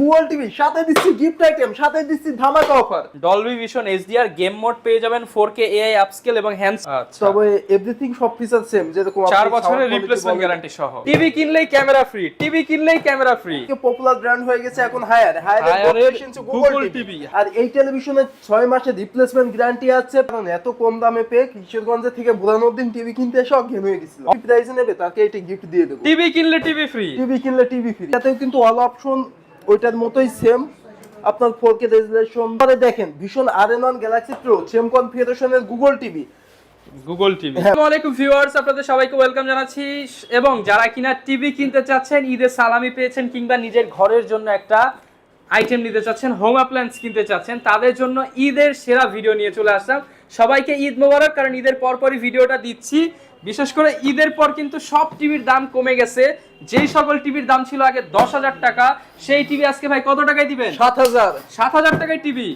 Google TV সাথে দিচ্ছি gift item সাথে দিচ্ছি ধামাকা offer Dolby Vision HDR game mode পেয়ে যাবেন 4K এআই আপস্কেল এবং হ্যান্ডস আচ্ছা। তবে এভরিথিং সব ফিচার সেম যেরকম চার বছরের রিপ্লেসমেন্ট গ্যারান্টি সহ। টিভি কিনলেই ক্যামেরা ফ্রি টিভি কিনলেই ক্যামেরা ফ্রি কি পপুলার ব্র্যান্ড হয়ে গেছে এখন হায়ার হায়ার গুগল টিভি আর এই টেলিভিশনের ছয় মাসের রিপ্লেসমেন্ট গ্যারান্টি আছে। কারণ এত কম দামে পেয়ে কিশোরগঞ্জ থেকে বুড়ানুদ্দিন টিভি কিনতে এসে অজ্ঞান হয়ে গেছিল। প্রাইসে নেবে তাকে এটা গিফট দিয়ে দেবো। টিভি কিনলে টিভি ফ্রি টিভি কিনলে টিভি ফ্রি তাতেও কিন্তু অল অপশন ওইটার মতোই সেম আপনার ফোর কে রেজুলেশন পরে দেখেন Vision R N one Galaxy Pro same কনফিগারেশনের Google TV Google TV. আসসালামু আলাইকুম ভিউয়ার্স আপনাদের সবাইকে ওয়েলকাম জানাচ্ছি। এবং যারা কিনা টিভি কিনতে চাচ্ছেন ঈদের সালামি পেয়েছেন কিংবা নিজের ঘরের জন্য একটা আইটেম নিতে চাচ্ছেন হোম অ্যাপ্লায়েন্স কিনতে চাচ্ছেন তাদের জন্য ঈদের সেরা ভিডিও নিয়ে চলে আসলাম। সবাইকে ঈদ মোবারক কারণ ঈদের পরপরই ভিডিওটা দিচ্ছি। বিশেষ করে ঈদের পর কিন্তু সব টিভির দাম কমে গেছে। যেই সকল টিভির দাম ছিল আগে দশ হাজার টাকা সেই টিভি আজকে ভাই কত টাকায় দিবেন? সাত হাজার। সাত হাজার টাকায় টিভি?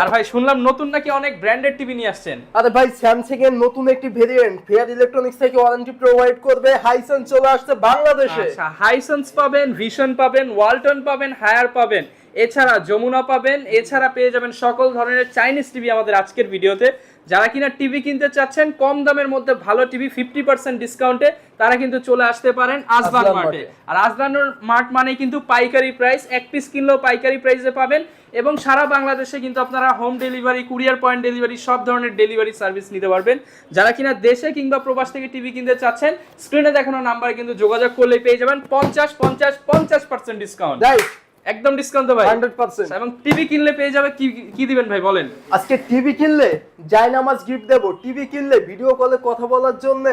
আর ভাই শুনলাম নতুন নাকি অনেক ব্র্যান্ডেড টিভি নিয়ে আসছেন। আরে ভাই স্যামসাং এর নতুন একটি ভেরিয়েন্ট ফেয়ার ইলেকট্রনিক্স থেকে ওয়ারেন্টি প্রোভাইড করবে হাইসেন্স চলে আসছে বাংলাদেশে। আচ্ছা হাইসেন্স পাবেন ভিশন পাবেন ওয়ালটন পাবেন হায়ার পাবেন। এছাড়া যমুনা পাবেন এছাড়া পেয়ে যাবেন সকল ধরনের চাইনিজ টিভি আমাদের আজকের ভিডিওতে। যারা কিনা টিভি কিনতে চাচ্ছেন কম দামের মধ্যে ভালো টিভি ফিফটি পার্সেন্ট ডিসকাউন্টে তারা কিন্তু চলে আসতে পারেন আজলান মার্টে। আর আসবান মার্ট মানে কিন্তু পাইকারি প্রাইস এক পিস কিনলেও পাইকারি প্রাইসে পাবেন। এবং সারা বাংলাদেশে কিন্তু আপনারা home delivery courier point delivery সব ধরনের ডেলিভারি সার্ভিস নিতে পারবেন। যারা কিনা দেশে কিংবা প্রবাস থেকে টিভি কিনতে চাচ্ছেন স্ক্রিনে দেখানো নাম্বারে কিন্তু যোগাযোগ করলেই পেয়ে যাবেন। পঞ্চাশ পঞ্চাশ পঞ্চাশ পার্সেন্ট ডিসকাউন্ট একদম ডিসকাউন্ট ভাই। Hundred percent. এবং টিভি কিনলে পেয়ে যাবে কি কি দিবেন ভাই বলেন। আজকে টিভি কিনলে জায়নামাজ গিফট দেব। টিভি কিনলে ভিডিও কলে কথা বলার জন্য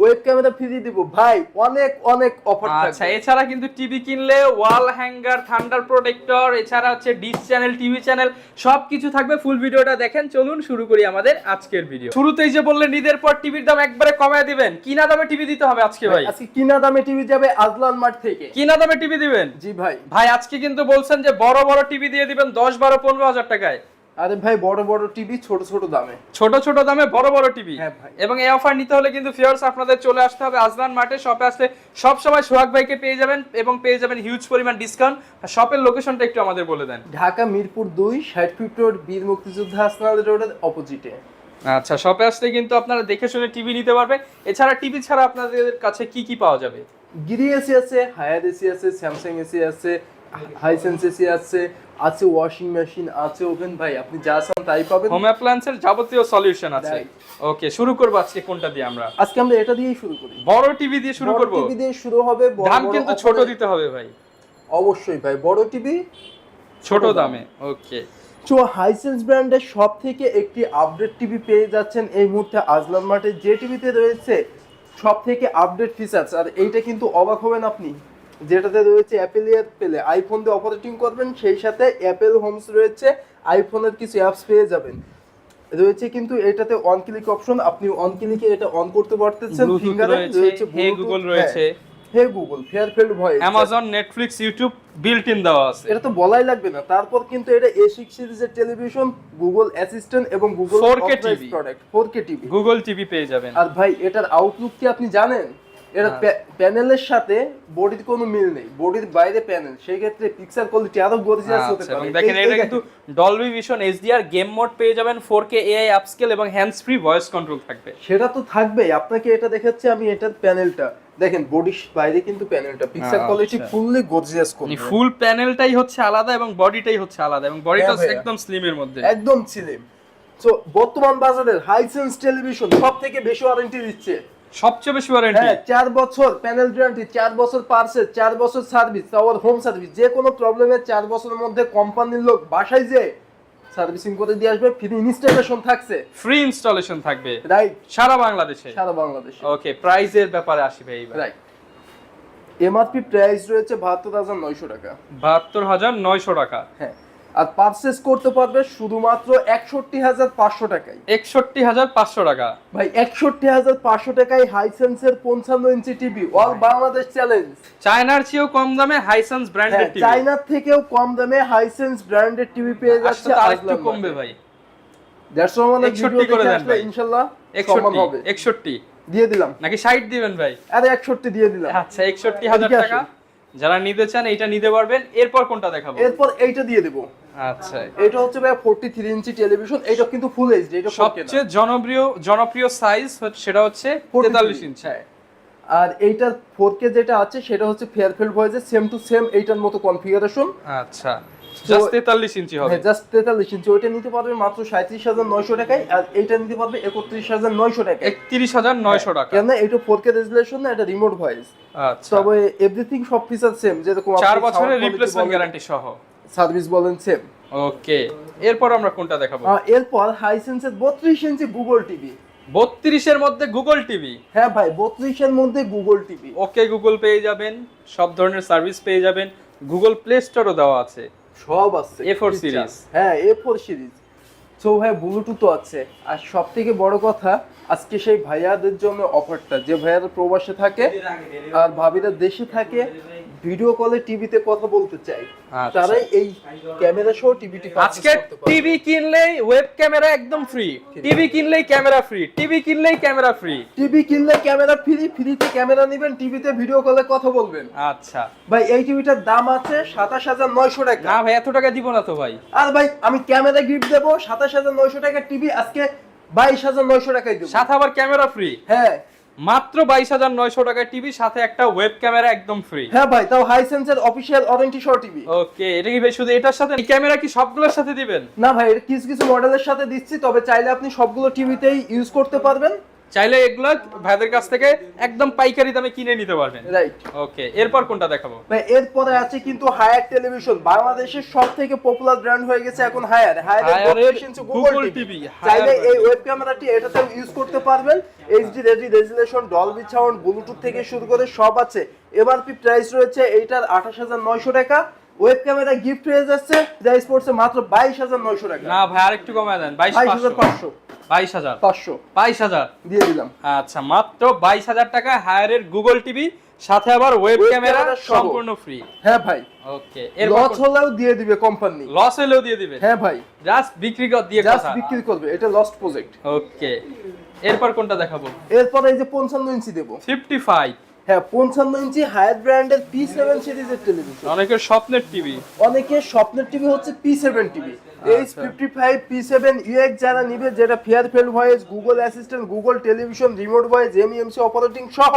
ওয়েব ক্যামেরা ফ্রি দিব। ভাই অনেক অনেক অফার আচ্ছা এছাড়া কিন্তু টিভি কিনলে ওয়াল হ্যাঙ্গার থান্ডার প্রোটেক্টর এছাড়া হচ্ছে ডিশ চ্যানেল টিভি চ্যানেল সবকিছু থাকবে। ফুল ভিডিওটা দেখেন। চলুন শুরু করি আমাদের আজকের ভিডিও শুরুতেই যে বললেন ঈদের পর টিভির দাম একবারে কমায় দিবেন। কিনা দামে টিভি দিতে হবে আজকে ভাই আজকে কিনা দামে টিভি যাবে আজলান মার্ট থেকে। কিনা দামে টিভি দিবেন? জি ভাই। ভাই আজকে কিন্তু বলছেন যে বড় বড় টিভি দিয়ে দিবেন দশ বারো পনেরো হাজার টাকায়। আরে ভাই বড় বড় টিভি ছোট ছোট দামে। ছোট ছোট দামে বড় বড় টিভি হ্যাঁ ভাই। এবং এই অফার নিতে হলে কিন্তু ফিয়ার্স আপনাদের চলে আসতে হবে আজলান মার্টে। শপে আসলে সব সময় সোহাগ ভাইকে পেয়ে যাবেন এবং পেয়ে যাবেন হিউজ পরিমাণ ডিসকাউন্ট শপের লোকেশনটা একটু আমাদের বলে দেন। ঢাকা মিরপুর দুই ষাট ফিট রোড বীর মুক্তিযোদ্ধা হাসনাল রোডের অপোজিটে আচ্ছা শপে আসলে কিন্তু আপনারা দেখে শুনে টিভি নিতে পারবেন এছাড়া টিভি ছাড়া আপনাদের কাছে কি কি পাওয়া যাবে? গিরি এসি আছে হায়ার এসি আছে স্যামসাং এসি আছে আছে আছে ওয়াশিং মেশিন আছে ওভেন ভাই আপনি যা চান তাই পাবেন। হোম অ্যাপ্লায়েন্সের যাবতীয় সলিউশন আছে। ওকে শুরু করব আজকে কোনটা দিয়ে আমরা? আজকে আমরা এটা দিয়েই শুরু করি। বড় টিভি দিয়ে শুরু করব? টিভি দিয়ে শুরু হবে দাম কিন্তু ছোট দিতে হবে ভাই। অবশ্যই ভাই বড় টিভি ছোট দামে। ওকে তো হাইসেন্স ব্র্যান্ডের সব থেকে একটি আপডেট টিভি পেয়ে যাচ্ছেন এই মুহূর্তে আজলান মার্টে যে টিভিতে রয়েছে সব থেকে আপডেট ফিচার্স আর এইটা কিন্তু অবাক হবেন আপনি। যেটাতে রয়েছে অ্যাপেল ইয়ার পেলে আইফোন দিয়ে অপারেটিং করবেন সেই সাথে অ্যাপেল হোমস রয়েছে আইফোনের কিছু অ্যাপস পেয়ে যাবেন। রয়েছে কিন্তু এটাতে অন ক্লিক অপশন আপনি অন ক্লিকে এটা অন করতে পারতেছেন ফিঙ্গারে রয়েছে হে গুগল রয়েছে। Hey Google far field voice Amazon Netflix YouTube built in দেওয়া আছে। এটা তো বলাই লাগবে না। তারপর কিন্তু এটা এ সিক্স সিরিজের টেলিভিশন গুগল অ্যাসিস্ট্যান্ট এবং Google 4K TV product four K TV Google TV পেয়ে যাবেন। আর ভাই এটার আউটলুক কি আপনি জানেন? এটা হ্যাঁ। প্যানেলের সাথে বডির কোনো মিল নেই। বডির বাইরে প্যানেল। সেই ক্ষেত্রে পিক্সেল কোয়ালিটি আরও গর্জিয়াস হতে আচ্ছা, পারে দেখেন এটা কিন্তু Dolby vision HDR game mode পেয়ে যাবেন 4K এআই আপস্কেল এবং হ্যান্ডস ফ্রি ভয়েস কন্ট্রোল থাকবে। সেটা তো থাকবেই। আপনাকে এটা দেখাচ্ছে আমি এটার প্যানেলটা। দেখেন বডির বাইরে কিন্তু প্যানেলটা। পিক্সেল আচ্ছা। কোয়ালিটি ফুললি গর্জিয়াস মানে করবে ফুল প্যানেলটাই হচ্ছে আলাদা এবং বডিটাই হচ্ছে আলাদা এবং বডিটা একদম স্লিমের মধ্যে। একদম ছিলেন তো বর্তমান বাজারের হাইসেন্স টেলিভিশন সব থেকে বেশি ওয়ারেন্টি দিচ্ছে। সবচেয়ে বেশি ওয়ারেন্টি হ্যাঁ চার বছর প্যানেল গ্যারান্টি চার বছর পার্সেল চার বছর সার্ভিস আওয়ার হোম সার্ভিস যে কোনো প্রবলেমের চার বছরের মধ্যে কোম্পানির লোক বাসায় যে সার্ভিসিং করে দিয়ে আসবে ফ্রি ইনস্টলেশন থাকছে। ফ্রি ইনস্টলেশন থাকবে। রাইট সারা বাংলাদেশে? সারা বাংলাদেশে। ওকে প্রাইজের ব্যাপারে আসি ভাই রাইট এমআরপি প্রাইস রয়েছে বাহাত্তর হাজার নয়শো টাকা। বাহাত্তর হাজার নয়শো টাকা। হ্যাঁ। আর পারচেস করতে পারবে শুধুমাত্র একষট্টি হাজার পাঁচশো টাকায়। একষট্টি হাজার পাঁচশো টাকা। ভাই একষট্টি হাজার পাঁচশো টাকায় হাইসেন্সের পঞ্চান্ন inch TV all Bangladesh challenge চায়নার চেয়েও কম দামে হাইসেন্স ব্র্যান্ডেড টিভি চাইনার থেকেও কম দামে হাইসেন্স ব্র্যান্ডেড টিভি পেয়ে যাচ্ছে আসলে আরেকটু কমবে ভাই। দেড়শো মানে 61 করে দেন ইনশাল্লাহ একষট্টি হবে। একষট্টি। দিয়ে দিলাম। নাকি ষাট দিবেন ভাই? আরে একষট্টি দিয়ে দিলাম। আচ্ছা একষট্টি হাজার টাকা। যারা নিতে চান এটা নিতে পারবেন। এরপর কোনটা দেখাবো? এরপর এইটা দিয়ে দেবো। আচ্ছা। এটা হচ্ছে ভাই ফোরটি থ্রি ইঞ্চি টেলিভিশন এটা কিন্তু ফুল এইচডি এটা 4K। সবচেয়ে জনপ্রিয় জনপ্রিয় সাইজ সেটা হচ্ছে 43 তেতাল্লিশ ইঞ্চি। হ্যাঁ। আর এইটার ফোর কে যেটা আছে সেটা হচ্ছে ফেয়ারফিল্ড ভয়েসের সেম টু সেম এইটার মতো কনফিগারেশন আচ্ছা। জাস্ট ইঞ্চি হবে। হ্যাঁ জাস্ট তেতাল্লিশ ইঞ্চি। ওইটা নিতে পারবে মাত্র সাঁত্রিশ হাজার নয়শো টাকায় আর এইটা নিতে পারবে একত্রিশ হাজার নয়শো টাকায়। একত্রিশ হাজার নয়শো টাকা। কেন এটা ফোর কে না এটা রিমোট ভয়েস আচ্ছা। তবে এভরিথিং সব ফিচার সেম যেরকম চার বছরের রিপ্লেসমেন্ট গ্যারান্টি সহ। সার্ভিস বলেন সেম ওকে এরপর আমরা কোনটা দেখাবো? এরপর হাইসেন্সের বত্রিশ ইঞ্চি গুগল টিভি বত্রিশের মধ্যে গুগল টিভি হ্যাঁ ভাই বত্রিশের মধ্যে গুগল টিভি ওকে গুগল পেয়ে যাবেন সব ধরনের সার্ভিস পেয়ে যাবেন। গুগল প্লে স্টোরও দেওয়া আছে। সব আছে A4 ফোর series। হ্যাঁ এ ফোর সিরিজ সো ভাই ব্লুটুথও আছে। আর সব থেকে বড় কথা আজকে সেই ভাইয়াদের জন্য অফারটা যে ভাইয়ারা প্রবাসে থাকে আর ভাবিরা দেশে থাকে ভিডিও কলে টিভিতে কথা বলতে চাই আচ্ছা। তারাই এই ক্যামেরা সহ টিভিটি আজকে টিভি কিনলেই ওয়েব ক্যামেরা একদম ফ্রি টিভি কিনলেই ক্যামেরা ফ্রি টিভি কিনলেই ক্যামেরা ফ্রি টিভি কিনলে ক্যামেরা ফ্রি ফ্রিতে ক্যামেরা নেবেন টিভিতে ভিডিও কলে কথা বলবেন। আচ্ছা। ভাই এই টিভিটার দাম আছে সাতাশ হাজার নয়শো টাকা। না ভাই এত টাকা দিব না তো ভাই। আর ভাই আমি ক্যামেরা গিফট দেবো সাতাশ হাজার নয়শো টাকার টিভি আজকে বাইশ হাজার নয়শো টাকায় দেবো। সাথে আবার ক্যামেরা ফ্রি হ্যাঁ। মাত্র বাইশ হাজার নয়শো টাকায় টিভি সাথে একটা ওয়েব ক্যামেরা একদম ফ্রি হ্যাঁ ভাই তাও হাইসেন্সের অফিসিয়াল ওয়ারেন্টি সহ টিভি। ওকে এটা কি ভাই শুধু এটার সাথে? ক্যামেরা কি সবগুলোর সাথে দিবেন? না ভাই এটা কিছু কিছু মডেলের সাথে দিচ্ছি তবে চাইলে আপনি সবগুলো টিভিতেই ইউজ করতে পারবেন। চাইলে এগুলো ভাইদের কাছ থেকে একদম পাইকারি দামে কিনে নিতে পারবেন। রাইট ওকে এরপর কোনটা দেখাবো? ভাই এরপরে আছে কিন্তু হায়ার টেলিভিশন বাংলাদেশের সব থেকে পপুলার ব্র্যান্ড হয়ে গেছে এখন হায়ার হায়ার গুগল টিভি চাইলে এই ওয়েব ক্যামেরাটি এটাতেও ইউজ করতে পারবেন। HD ready resolution Dolby sound Bluetooth থেকে শুরু করে সব আছে। এমআরপি প্রাইস রয়েছে এইটার আঠাশ হাজার নয়শো টাকা। ওয়েব ক্যামেরা গিফট হয়ে যাচ্ছে প্রাইস পড়ছে মাত্র বাইশ হাজার নয়শো টাকা। না ভাই আরেকটু কমায় দেন বাইশ বাইশ হাজার পাঁচশো। বাইশ হাজার। পাঁচশো। বাইশ হাজার। দিয়ে দিলাম। আচ্ছা মাত্র বাইশ হাজার টাকা হায়ারের গুগল টিভি সাথে আবার ওয়েব ক্যামেরা সম্পূর্ণ ফ্রি হ্যাঁ ভাই। ওকে লস হলেও দিয়ে দিবে কোম্পানি লস হলেও দিয়ে দিবে। হ্যাঁ ভাই। জাস্ট বিক্রি কর দিয়ে জাস্ট বিক্রি করবে এটা লস্ট প্রজেক্ট ওকে এরপর কোনটা দেখাবো? এরপর এই যে পঞ্চান্ন ইঞ্চি দেবো। ফিফটি ফাইভ হ্যাঁ পঞ্চান্ন ইঞ্চি হায়ার ব্র্যান্ডের পি সেভেন সিরিজের টেলিভিশন অনেকের স্বপ্নের টিভি। অনেকের স্বপ্নের টিভি হচ্ছে P seven TV. H. Fifty five P seven UX যারা নিবে যেটা far field voice Google Assistant Google television remote voice MEMC operating সহ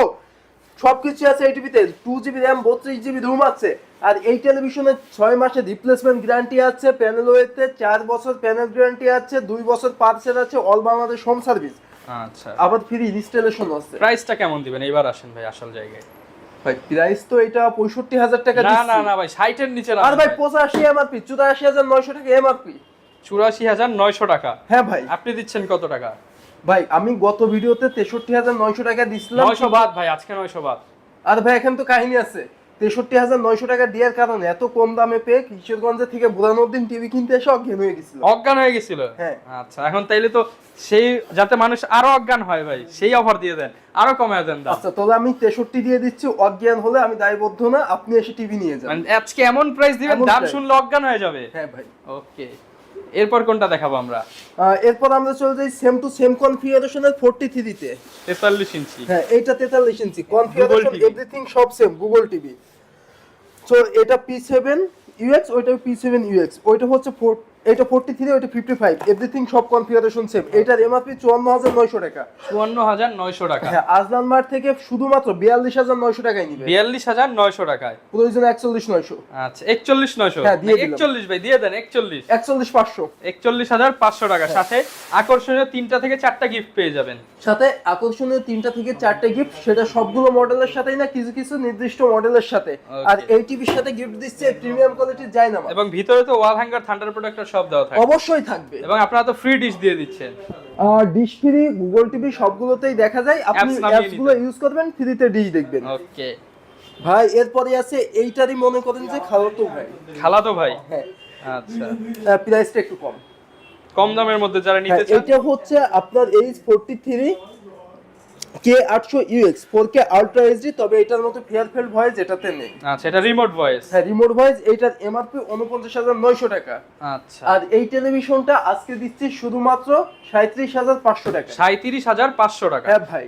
সবকিছু আছে এই টিভিতে। টু জিবি র্যাম বত্রিশ জিবি রুম আছে। আর এই টেলিভিশনে ছয় মাসের রিপ্লেসমেন্ট গ্যারান্টি আছে প্যানেল ওয়েতে চার বছর প্যানেল গ্যারান্টি আছে দুই বছর পার্সেল আছে অল বাংলাদেশ হোম সার্ভিস আচ্ছা। আবার ফ্রি ইনস্টলেশন আছে। প্রাইসটা কেমন দিবেন? এবার আসেন ভাই আসল জায়গায়। ভাই প্রাইস তো এটা পঁয়ষট্টি হাজার টাকা না না না ভাই ষাটের নিচে না আর ভাই পঁচাশি এমআরপি চুরাশি হাজার নয়শো টাকা এমআরপি চুরাশি হাজার নয়শো টাকা। হ্যাঁ ভাই। আপনি দিচ্ছেন কত টাকা? ভাই আমি গত ভিডিওতে তেষট্টি হাজার নয়শো টাকা দিছিলাম। নয়শো বাদ ভাই আজকে নয়শো বাদ। আর ভাই এখন তো কাহিনী আছে। তেষট্টি হাজার নয়শো টাকা দেওয়ার কারণে এত কম দামে পেয়ে কিশোরগঞ্জে থেকে বুরানুদ্দিন টিভি কিনতে এসে অজ্ঞান হয়ে গেছিল। অজ্ঞান হয়ে গেছিল? হ্যাঁ। আচ্ছা এখন তাইলে তো সেই যাতে মানুষ আরও অজ্ঞান হয় ভাই সেই অফার দিয়ে দেন আরও কমে দেন আচ্ছা তবে আমি তেষট্টি দিয়ে দিচ্ছি অজ্ঞান হলে আমি দায়বদ্ধ না আপনি এসে টিভি নিয়ে যান। মানে আজকে এমন প্রাইস দিবেন দাম শুনলে অজ্ঞান হয়ে যাবে। হ্যাঁ ভাই। ওকে এরপর কোনটা দেখাবো আমরা? এরপর আমরা চলে যাই সেম টু সেম কনফিগারেশনের 43 দিতে 43 ইঞ্চি। হ্যাঁ এইটা তেতাল্লিশ ইঞ্চি। কনফিগারেশন এভরিথিং সব সেম গুগল টিভি সো এটা পি সেভেন ইউএক্স ওইটা পি সেভেন ইউএক্স ওইটা হচ্ছে এটা ফোরটি থ্রি ওইটা ফিফটি ফাইভ এভরিথিং সব কনফিগারেশন সেম এটার এমআরপি চুয়ান্ন হাজার নয়শো টাকা। চুয়ান্ন হাজার নয়শো টাকা। হ্যাঁ আজলান মার্ট থেকে শুধুমাত্র বিয়াল্লিশ হাজার নয়শো টাকায় নিবে। বিয়াল্লিশ হাজার নয়শো টাকায়। প্রয়োজন একচল্লিশ নয়শো। আচ্ছা একচল্লিশ নয়শো। হ্যাঁ, দিয়ে একচল্লিশ ভাই দিয়ে দেন একচল্লিশ। একচল্লিশ পাঁচশো। একচল্লিশ হাজার পাঁচশো টাকা। সাথে আকর্ষণীয় তিনটা থেকে চারটা গিফট পেয়ে যাবেন। সাথে আকর্ষণীয় তিনটা থেকে চারটে গিফট সেটা সবগুলো মডেলের সাথেই না কিছু কিছু নির্দিষ্ট মডেলের সাথে। আর এই টিভির সাথে গিফট দিচ্ছে প্রিমিয়াম কোয়ালিটির যায় না এবং ভিতরে তো ওয়াল হ্যাঙ্গার থান্ডার প্রোটেক্টর সব দেওয়া থাকে অবশ্যই থাকবে। এবং আপনারা তো ফ্রি ডিশ দিয়ে দিচ্ছেন। ডিশ ফ্রি গুগল টিভি সবগুলোতেই দেখা যায়। আপনি Apps নামিয়ে অ্যাপসগুলো নিতে। ইউজ করবেন ফ্রিতে ডিশ দেখবেন। ওকে ভাই এরপরে আছে এইটারই মনে করেন যে খালাতো ভাই। খালা তো ভাই? হ্যাঁ। আচ্ছা। প্রাইসটা একটু কম। কম দামের মধ্যে যারা নিতে হ্যাঁ, চান এটা হচ্ছে আপনার এইচ ফোরটি থ্রি কে আটশো UX four K ultra HD তবে এটার মতো ফেয়ারফেল ভয়েস এটাতে নেই। আচ্ছা এটা রিমোট ভয়েস হ্যাঁ রিমোট ভয়েস এটার এমআরপি উনপঞ্চাশ হাজার নয়শো টাকা। আচ্ছা। আর এই টেলিভিশনটা আজকে দিচ্ছি শুধুমাত্র সাঁত্রিশ হাজার পাঁচশো টাকা। সাঁত্রিশ হাজার পাঁচশো টাকা? হ্যাঁ ভাই।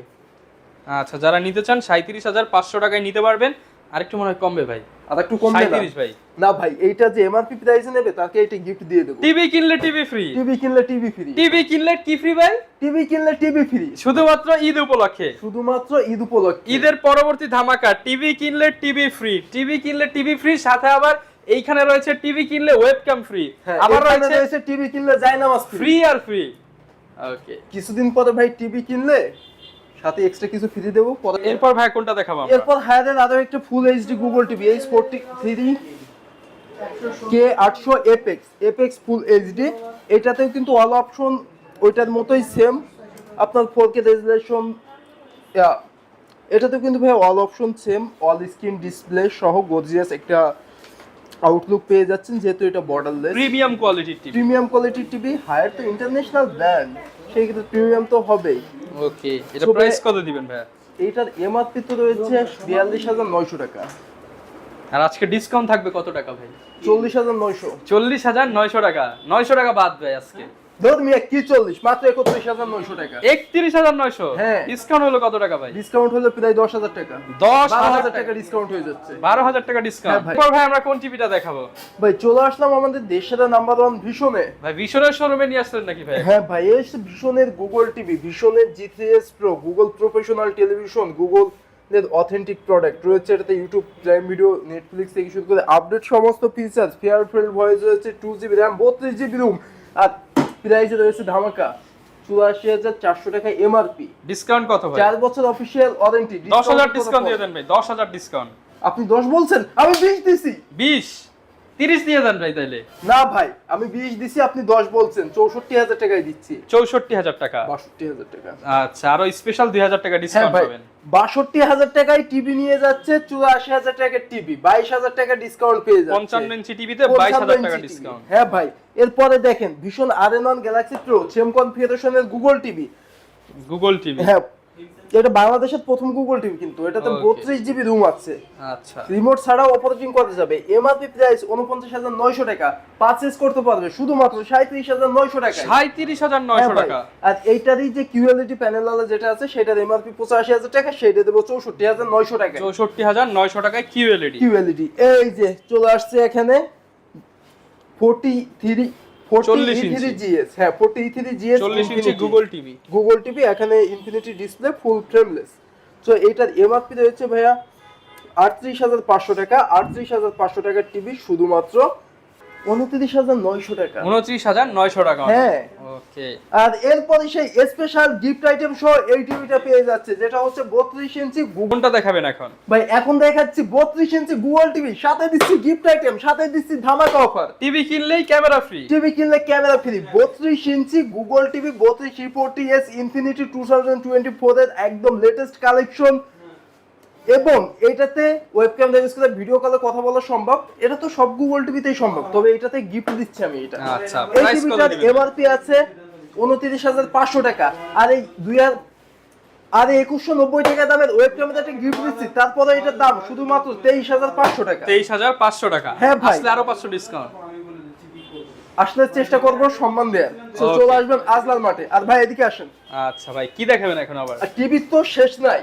আচ্ছা যারা নিতে চান সাঁত্রিশ হাজার পাঁচশো টাকায় নিতে পারবেন। আরেকটু মনে হয় কমবে ভাই। আর একটু কম দেন ভাই। না ভাই এইটা যে এমআরপি প্রাইসে নেবে তাকে এটা গিফট দিয়ে দেবো। টিভি কিনলে টিভি ফ্রি টিভি কিনলে টিভি ফ্রি টিভি কিনলে কি ফ্রি ভাই? টিভি কিনলে টিভি ফ্রি শুধুমাত্র ঈদ উপলক্ষে। শুধুমাত্র ঈদ উপলক্ষে। ঈদের পরবর্তী ধামাকা টিভি কিনলে টিভি ফ্রি টিভি কিনলে টিভি ফ্রি সাথে আবার এইখানে রয়েছে টিভি কিনলে ওয়েবক্যাম ফ্রি আবার রয়েছে টিভি কিনলে যায় নামাজ ফ্রি ফ্রি আর ফ্রি ওকে কিছুদিন পরে ভাই টিভি কিনলে সাথে এক্সট্রা কিছু ফ্রি দেবো পরে এরপর ভাই কোনটা দেখাবো এরপর হায়ারের আরও একটা full HD Google TV H forty three K আটশো এপেক্স এপেক্স ফুল এইচডি এটাতেও কিন্তু অল অপশন ওইটার মতোই সেম আপনার ফোর কে রেজুলেশন এটাতেও কিন্তু ভাই all option same all screen display সহ গর্জিয়াস একটা আউটলুক পেয়ে যাচ্ছেন যেহেতু এটা বর্ডারলেস প্রিমিয়াম কোয়ালিটির টিভি প্রিমিয়াম কোয়ালিটির টিভি হায়ার তো ইন্টারন্যাশনাল ব্র্যান্ড সেই ক্ষেত্রে প্রিমিয়াম তো হবেই। ওকে এটা প্রাইস কত দিবেন ভাই এইটার এমআরপি তো রয়েছে বিয়াল্লিশ হাজার নয়শো টাকা। আর আজকে ডিসকাউন্ট থাকবে কত টাকা ভাই? চল্লিশ হাজার নয়শো। চল্লিশ হাজার নয়শো টাকা। নয়শো টাকা বাদ ভাই আজকে। ধর কি চল্লিশ? মাত্র একত্রিশ হাজার নয়শো টাকা। একত্রিশ হাজার নয়শো? হ্যাঁ। ডিসকাউন্ট হলো কত টাকা ভাই? ডিসকাউন্ট হলে প্রায় দশ হাজার টাকা। দশ হাজার টাকা ডিসকাউন্ট হয়ে যাচ্ছে। বারো হাজার টাকা ডিসকাউন্ট হ্যাঁ ভাই। আমরা কোন টিভিটা দেখাবো? ভাই চলে আসলাম আমাদের দেশের নাম্বার ওয়ান ভীষণে। ভাই ভীষণের শোরুমে নিয়ে আসলেন নাকি ভাই? হ্যাঁ ভাই এসে ভীষণের Google TV ভীষণের G three S pro Google professional television Google authentic product রয়েছে এটাতে ইউটিউব প্রাইম ভিডিও নেটফ্লিক্স থেকে শুরু করে আপডেট সমস্ত ফিচার্স ফেয়ার ফেল ভয়েস রয়েছে টু জিবি র্যাম বত্রিশ জিবি রুম আর প্রাইসে রয়েছে ধামাকা চুরাশি হাজার চারশো টাকা এমআরপি ডিসকাউন্ট কত ভাই? চার বছর অফিসিয়াল ওয়ারেন্টি দশ হাজার ডিসকাউন্ট দিয়ে দেন ভাই দশ হাজার ডিসকাউন্ট আপনি দশ বলছেন আমি বিশ দিছি। বিশ? তিরিশ দিয়ে দেন ভাই তাইলে। না ভাই আমি বিশ দিছি আপনি দশ বলছেন চৌষট্টি হাজার টাকায় দিচ্ছি। চৌষট্টি হাজার টাকা। বাষট্টি হাজার টাকা। আচ্ছা আরও স্পেশাল দুই হাজার টাকা হ্যাঁ ডিসকাউন্ট পাবেন। বাষট্টি হাজার টাকায় টিভি নিয়ে যাচ্ছে চুরাশি হাজার টাকার টিভি বাইশ হাজার টাকা ডিসকাউন্ট পেয়ে যাচ্ছে। পঞ্চান্ন ইঞ্চি টিভিতে বাইশ হাজার টাকা ডিসকাউন্ট হ্যাঁ ভাই এরপরে দেখেন Vision R N Galaxy Pro same কনফিগারেশনের Google TV Google TV হ্যাঁ এটা বাংলাদেশের প্রথম গুগল টিভি কিন্তু। এটাতে. বত্রিশ জিবি রুম আছে। আচ্ছা। রিমোট ছাড়াও অপারেটিং করা যাবে। এমআরপি প্রাইস উনপঞ্চাশ হাজার নয়শো টাকা। পারচেস করতে পারবে শুধুমাত্র সাঁত্রিশ হাজার নয়শো টাকা সাঁত্রিশ হাজার নয়শো টাকা। আর এইটারই যে কিউএলইডি প্যানেল আলা যেটা আছে সেটার এমআরপি পঁচাশি হাজার টাকা সেটা দেবো চৌষট্টি হাজার নয়শো টাকা চৌষট্টি হাজার নয়শো টাকায় কিউএলইডি কিউএলইডি এই যে চলে আসছে এখানে forty three forty 40 three inch. GS হ্যাঁ inch Google TV Google TV এখানে ইনফিনিটি ডিসপ্লে ফুল ফ্রেমলেস তো এইটার এমআরপি রয়েছে ভাইয়া আটত্রিশ হাজার পাঁচশো টাকা। আটত্রিশ হাজার পাঁচশো টাকার টিভি শুধুমাত্র উনত্রিশ হাজার নয়শো টাকা। উনত্রিশ হাজার নয়শো টাকা। হ্যাঁ। ওকে। আর এরপরে সেই স্পেশাল গিফট আইটেম সহ এই টিভিটা পেয়ে যাচ্ছে যেটা হচ্ছে বত্রিশ ইঞ্চি গুগল দেখাবেন এখন? ভাই এখন দেখাচ্ছি বত্রিশ ইঞ্চি গুগল টিভি সাথে দিচ্ছি গিফট আইটেম সাথে দিচ্ছি ধামাকা অফার টিভি কিনলেই ক্যামেরা ফ্রি টিভি কিনলে ক্যামেরা ফ্রি বত্রিশ ইঞ্চি গুগল টিভি বত্রিশ forty S infinity two thousand twenty four এর একদম লেটেস্ট কালেকশন এবং এটাতে ওয়েবক্যাম ইউজ করে ভিডিও কলে কথা বলা সম্ভব। এটা তো সব গুগল টিভিতেই সম্ভব তবে এটাতে গিফট দিচ্ছি আমি এটা। আচ্ছা, এই কত টিভিটার এমআরপি আছে উনত্রিশ হাজার পাঁচশো টাকা আর এই দুই হাজার আর একুশশো নব্বই টাকা দামের ওয়েব ক্যামেরাটা গিফট দিচ্ছি তারপরে এটার দাম শুধুমাত্র তেইশ হাজার পাঁচশো টাকা। তেইশ হাজার পাঁচশো টাকা? হ্যাঁ ভাই। আসলে আরও পাঁচশো ডিসকাউন্ট আসলে চেষ্টা করব সম্মান দেওয়ার। তো চলে আসবেন আজলার মাঠে। আর ভাই এদিকে আসেন। আচ্ছা ভাই কি দেখাবেন এখন আবার? টিভির তো শেষ নাই।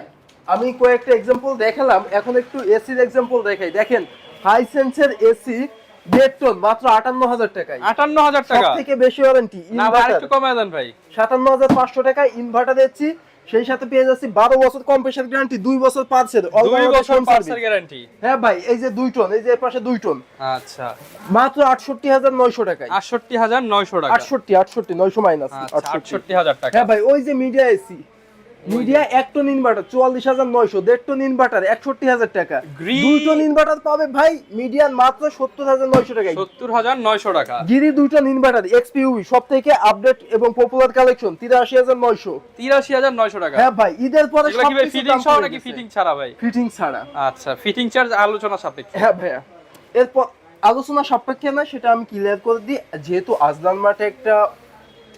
আমি কয়েকটা এক্সাম্পল দেখালাম এখন একটু এসির এক্সাম্পল দেখাই। দেখেন হাইসেন্সের এসি দেড় মাত্র আটান্ন হাজার টাকায়। আটান্ন হাজার টাকা। থেকে বেশি ওয়ারেন্টি না ভাই একটু কমায় দেন ভাই। সাতান্ন হাজার পাঁচশো টাকায় ইনভার্টার দিচ্ছি সেই সাথে পেয়ে যাচ্ছি বারো বছর কম্প্রেসার গ্যারান্টি দুই বছর গ্যারান্টি হ্যাঁ ভাই এই যে দুই টন এই যে পাশে দুই টন আচ্ছা। মাত্র আটষট্টি হাজার নয়শো টাকায়। আটষট্টি হাজার নয়শো টাকা। আটষট্টি আটষট্টি নয়শো মাইনাস আচ্ছা আটষট্টি। হাজার টাকা। হ্যাঁ ভাই ওই যে মিডিয়া এসি মিডিয়া এক টন ইনভার্টার চুয়াল্লিশ হাজার নয়শো দেড় টন ইনভার্টার একষট্টি হাজার টাকা। Green- দুই টন ইনভার্টার পাবে ভাই মিডিয়ান মাত্র সত্তর হাজার নয়শো টাকায়। সত্তর হাজার নয়শো টাকা। গিরি দুই টন ইনভার্টার এক্সপিউবি সব থেকে আপডেট এবং পপুলার কালেকশন তিরাশি হাজার নয়শো। তিরাশি হাজার নয়শো টাকা। হ্যাঁ ভাই ঈদের পরে ফিটিং নাকি ফিটিং ছাড়া ভাই? ফিটিং ছাড়া। আচ্ছা ফিটিং চার্জ আলোচনা সাপেক্ষে। হ্যাঁ ভাইয়া। এরপর আলোচনা সাপেক্ষে না সেটা আমি ক্লিয়ার করে দিই। যেহেতু আজলান মাঠে একটা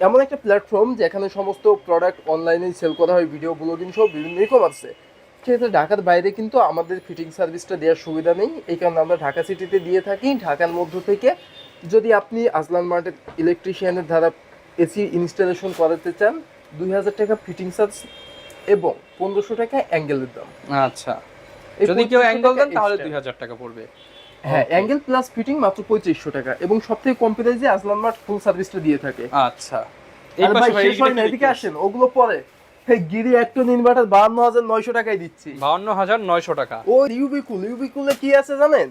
এমন একটা প্ল্যাটফর্ম যেখানে সমস্ত প্রোডাক্ট অনলাইনে সেল করা হয় ভিডিও ব্লগিং সহ বিভিন্ন রকম আছে। সেক্ষেত্রে ঢাকার বাইরে কিন্তু আমাদের ফিটিং সার্ভিসটা দেওয়ার সুবিধা নেই। এই কারণে আমরা ঢাকা সিটিতে দিয়ে থাকি। ঢাকার মধ্য থেকে যদি আপনি আজলান মার্টের ইলেকট্রিশিয়ানের দ্বারা এসি ইনস্টলেশন করাতে চান দুই হাজার টাকা ফিটিং চার্জ এবং পনেরোশো টাকা অ্যাঙ্গেলের দাম। আচ্ছা। যদি কেউ অ্যাঙ্গেল দেন তাহলে দুই হাজার টাকা পড়বে। হ্যাঁ অ্যাঙ্গেল প্লাস ফিটিং মাত্র পঁয়ত্রিশশো টাকা এবং সব থেকে কম প্রাইসে আজলান মার্ট ফুল সার্ভিসটা দিয়ে থাকে। আচ্ছা। এই আর পাশে ভাই ভাই শেষ হয় না এদিকে আসেন ওগুলো পরে। এই গিরি একটন ইনভার্টার বাহান্ন হাজার নয়শো টাকায় দিচ্ছি। বাউন্ন হাজার নয়শো টাকা। ও ইউবিকুল ইউবিকুলে কি আছে জানেন?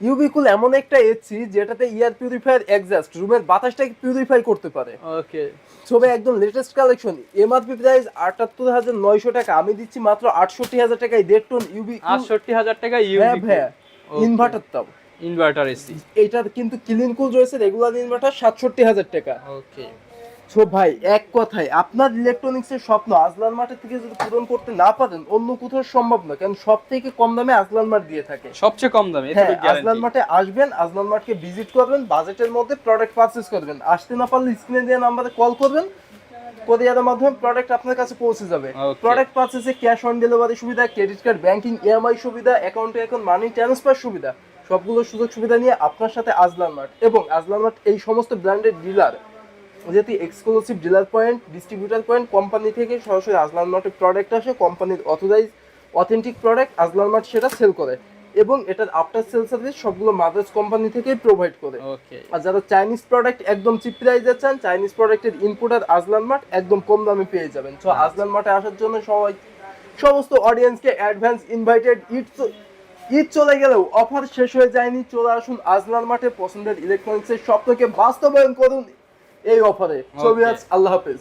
ইউবিকুল এমন একটা এসি যেটাতে ইয়ার পিউরিফায়ার এক্সাস্ট রুমের বাতাসটাকে পিউরিফাই করতে পারে। ওকে ছবি একদম লেটেস্ট কালেকশন এমআরপি প্রাইস আটাত্তর হাজার নয়শো টাকা আমি দিচ্ছি মাত্র আটষট্টি হাজার টাকায় দেড় টন ইউবি আটষট্টি হাজার টাকা হ্যাঁ ইউবি ভাইয়া। ইনভার্টার তাও ইনভার্টার এসি এটার কিন্তু ক্লিন কুল রয়েছে রেগুলার ইনভার্টার সাতষট্টি হাজার টাকা। ওকে সো ভাই এক কথায় আপনার স্বপ্ন আজলান মার্টের থেকে যদি পূরণ করতে না পারেন অন্য কোথাও সম্ভব না কারণ সব থেকে কম দামে আজলান মার্ট দিয়ে থাকে। সবচেয়ে কম দামে হ্যাঁ আজলান মার্টে আসবেন আজলান মার্টকে ভিজিট করবেন বাজেটের মধ্যে প্রোডাক্ট পারচেজ করবেন। আসতে না পারলে স্ক্রিনে দেওয়া নাম্বারে কল করবেন কোরিয়ারের মাধ্যমে প্রোডাক্ট আপনার কাছে পৌঁছে যাবে. প্রোডাক্ট পারচেজে ক্যাশ অন ডেলিভারি সুবিধা ক্রেডিট কার্ড ব্যাংকিং ইএমআই সুবিধা অ্যাকাউন্টে এখন মানি ট্রান্সফার সুবিধা সবগুলো সুযোগ সুবিধা নিয়ে আপনার সাথে আজলান মার্ট এবং আজলান মার্ট এই সমস্ত ব্র্যান্ডের ডিলার যেহেতু exclusive dealer point distributor point company থেকে সরাসরি আজলান মার্টের প্রোডাক্ট আসে কোম্পানির authorise authentic product Azlan Mart সেটা সেল করে। এবং এটার আফটার সেল সার্ভিস সবগুলো মাদার্স কোম্পানি থেকেই প্রোভাইড করে। আর যারা চাইনিজ প্রোডাক্ট একদম চিপ প্রাইসে চান চাইনিজ প্রোডাক্টের ইনপুট আর আজলান মার্ট একদম কম দামে পেয়ে যাবেন। তো আজলান মার্টে আসার জন্য সবাই সমস্ত অডিয়েন্সকে অ্যাডভান্স ইনভাইটেড চ- ঈদ চলে গেলেও অফার শেষ হয়ে যায়নি চলে আসুন আজলান মাঠে পছন্দের ইলেকট্রনিক্সের স্বপ্নকে বাস্তবায়ন করুন এই অফারে ছবি আজ আল্লাহ হাফেজ।